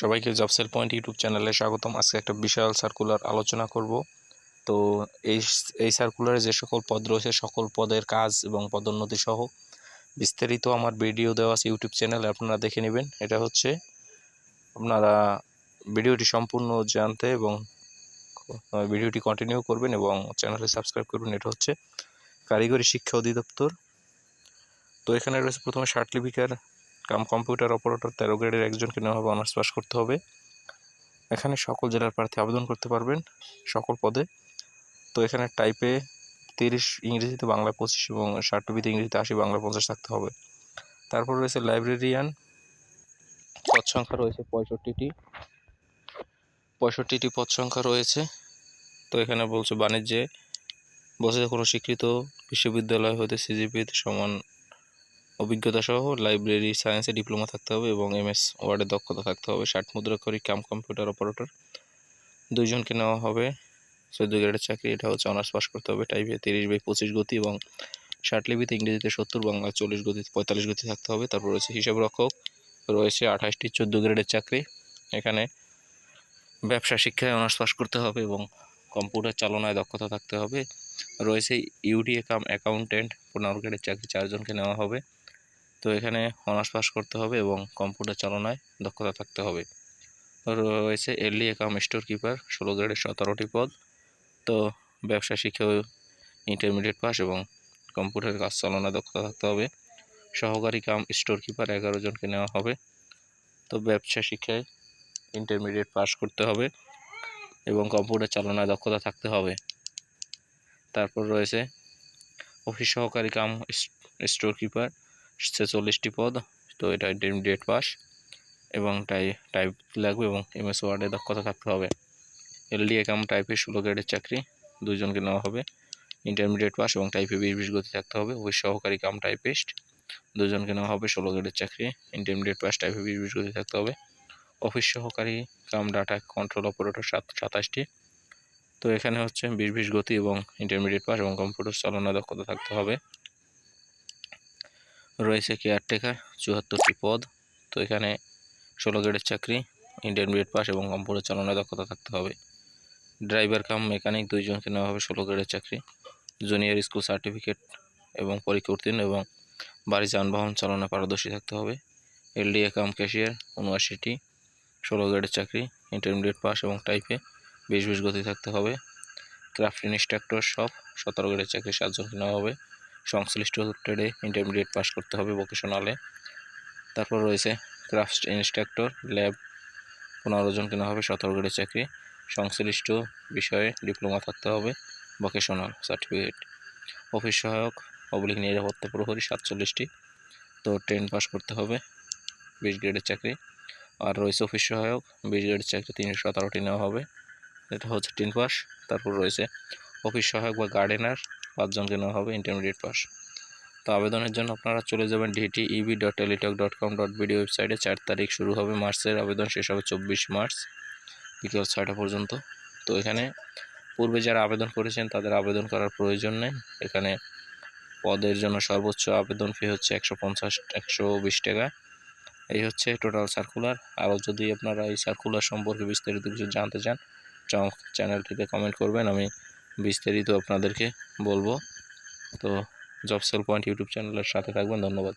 সবাইকে job sell point YouTube চ্যানেলে স্বাগতম। আজকে একটা বিশাল সার্কুলার আলোচনা করব। তো এই এই সার্কুলারে যে সকল পদ রয়েছে, সকল পদের কাজ এবং পদোন্নতি সহ বিস্তারিত আমার ভিডিও দেওয়া আছে ইউটিউব চ্যানেলে, আপনারা দেখে নেবেন। এটা হচ্ছে আপনারা ভিডিওটি সম্পূর্ণ জানতে এবং ভিডিওটি কন্টিনিউ করবেন এবং চ্যানেলে সাবস্ক্রাইব করবেন। এটা হচ্ছে কারিগরি শিক্ষা অধিদপ্তর। তো এখানে রয়েছে প্রথমে সার্টিফিকার কাম কম্পিউটার অপারেটর তেরো গ্রেডের একজনকে নেওয়া হবে অনার্স পাস করতে হবে। এখানে সকল জেলার প্রার্থী আবেদন করতে পারবেন সকল পদে। তো এখানে টাইপে তিরিশ ইংরেজিতে বাংলা, পঁচিশ এবং সার্টিফিকেট ইংরেজিতে আশি, বাংলা, পঞ্চাশ থাকতে হবে। তারপর রয়েছে লাইব্রেরিয়ান পদ সংখ্যা রয়েছে পঁয়ষট্টিটি। পঁয়ষট্টিটি পদ সংখ্যা রয়েছে। তো এখানে বলছে বাণিজ্যে বলছে কোনো স্বীকৃত বিশ্ববিদ্যালয় হতে সিজিপিতে সমান অভিজ্ঞতা সহ লাইব্রেরি সায়েন্সে ডিপ্লোমা থাকতে হবে এবং এমএস ওয়ার্ডে দক্ষতা থাকতে হবে। ষাট মুদ্রাক্ষরিক কাম কম্পিউটার অপারেটর। দুইজনকে নেওয়া হবে। চোদ্দ গ্রেডের চাকরি, এটা হচ্ছে অনার্স পাস করতে হবে। টাইপে তিরিশ বাই পঁচিশ গতি এবং ষাট লিপিতে ইংরেজিতে সত্তর বাংলা চল্লিশ গতি, পঁয়তাল্লিশ গতি থাকতে হবে। তারপর রয়েছে হিসাব রক্ষক, রয়েছে আঠাশটি চোদ্দ গ্রেডের চাকরি। এখানে ব্যবসা শিক্ষায় অনার্স পাস করতে হবে এবং কম্পিউটার চালনায় দক্ষতা থাকতে হবে। রয়েছে ইউডিএ কাম অ্যাকাউন্টেন্ট পনেরো গ্রেডের চাকরি, চারজনকে নেওয়া হবে। তো এখানে অনার্স পাস করতে হবে এবং কম্পিউটার চালনায় দক্ষতা থাকতে হবে। রয়েছে এলডি কাম স্টোর কিপার ষোলো গ্রেডের সতেরোটি পদ। তো ব্যবসা শিক্ষা ইন্টারমিডিয়েট পাস এবং কম্পিউটারের কাজ চালনায় দক্ষতা থাকতে হবে। সহকারী কাম স্টোর কিপার এগারো জনকে নেওয়া হবে। তো ব্যবসা শিক্ষায় ইন্টারমিডিয়েট পাস করতে হবে এবং কম্পিউটার চালনায় দক্ষতা থাকতে হবে। তারপর রয়েছে অফিস সহকারী কাম স্টোর কিপার ছেচল্লিশটি পদ, তো এটা ইন্টারমিডিয়েট পাস। এবং টাই টাইপ লাগবে এবং এমএস ওয়ার্ডে দক্ষতা থাকতে হবে। এলডিএ কাম টাইপে ষোলো গ্রেডের চাকরি, দুইজনকে নেওয়া হবে। ইন্টারমিডিয়েট পাস এবং টাইপে বিশ বিশ গতি থাকতে হবে। অফিস সহকারী কাম টাইপিস্ট দুজনকে নেওয়া হবে ষোলো গ্রেডের চাকরি। ইন্টারমিডিয়েট পাস টাইপে বিশ বিশ গতি থাকতে হবে। অফিস সহকারী কাম ডাটা কন্ট্রোল অপারেটর সাত, সাতাশটি। তো এখানে হচ্ছে বিশ বিশ গতি এবং ইন্টারমিডিয়েট পাস এবং কম্পিউটার চালনা দক্ষতা থাকতে হবে। রয়েছে কেয়ারটেকার চুয়াত্তরটি পদ। তো এখানে ষোলো গ্রেডের চাকরি ইন্টারমিডিয়েট পাস এবং কম্পিউটার চালনায় দক্ষতা থাকতে হবে। ড্রাইভার কাম মেকানিক দুইজনকে নেওয়া হবে ষোলো গ্রেডের চাকরি। জুনিয়র স্কুল সার্টিফিকেট এবং পরীক্ষা উত্তীর্ণ এবং বাড়ি যানবাহন চালনা পারদর্শী থাকতে হবে। এলডিএ কাম ক্যাশিয়ার উনআশিটি, ষোলো গ্রেডের চাকরি ইন্টারমিডিয়েট পাস এবং টাইপে বিশ বিশ গতি থাকতে হবে। ক্রাফট ইনস্ট্রাক্টর সব সতেরো গ্রেডের চাকরি সাতজনকে নেওয়া হবে। সংশ্লিষ্ট ট্রেডে ইন্টারমিডিয়েট পাস করতে হবে ভোকেশনালে তারপর রয়েছে ক্রাফট ইনস্ট্রাক্টর ল্যাব পনেরো জন কেনা হবে, সতেরো গ্রেডের চাকরি। সংশ্লিষ্ট বিষয়ে ডিপ্লোমা থাকতে হবে ভোকেশনাল সার্টিফিকেট অফিস সহায়ক অবলিক নিরাপত্তা প্রহরী সাতচল্লিশটি। তো টেন পাস করতে হবে, বিশ গ্রেডের চাকরি। আর রয়েছে অফিস সহায়ক, বিশ গ্রেডের চাকরি তিনশো সতেরোটি নেওয়া হবে। এটা হচ্ছে টেন পাস তারপর রয়েছে অফিস সহায়ক বা গার্ডেনার পাঁচজনকে নেওয়া হবে ইন্টারমিডিয়েট পাস তো আবেদনের জন্য আপনারা চলে যাবেন D T E B dot Teletalk dot com dot B D ওয়েবসাইটে চার তারিখ শুরু হবে মার্চের, আবেদন শেষ হবে চব্বিশ মার্চ, বিকেল ছয়টা পর্যন্ত। তো এখানে পূর্বে যারা আবেদন করেছেন তাদের আবেদন করার প্রয়োজন নেই। এখানে পদের জন্য সর্বোচ্চ আবেদন ফি হচ্ছে একশো পঞ্চাশ, একশো বিশ টাকা। এই হচ্ছে টোটাল সার্কুলার আরও যদি আপনারা এই সার্কুলার সম্পর্কে বিস্তারিত কিছু জানতে চান চ্যানেলটিতে কমেন্ট করবেন। আমি বিস্তারিত আপনাদেরকে বলব। তো জব সেল পয়েন্ট ইউটিউব চ্যানেলের সাথে থাকবেন ধন্যবাদ।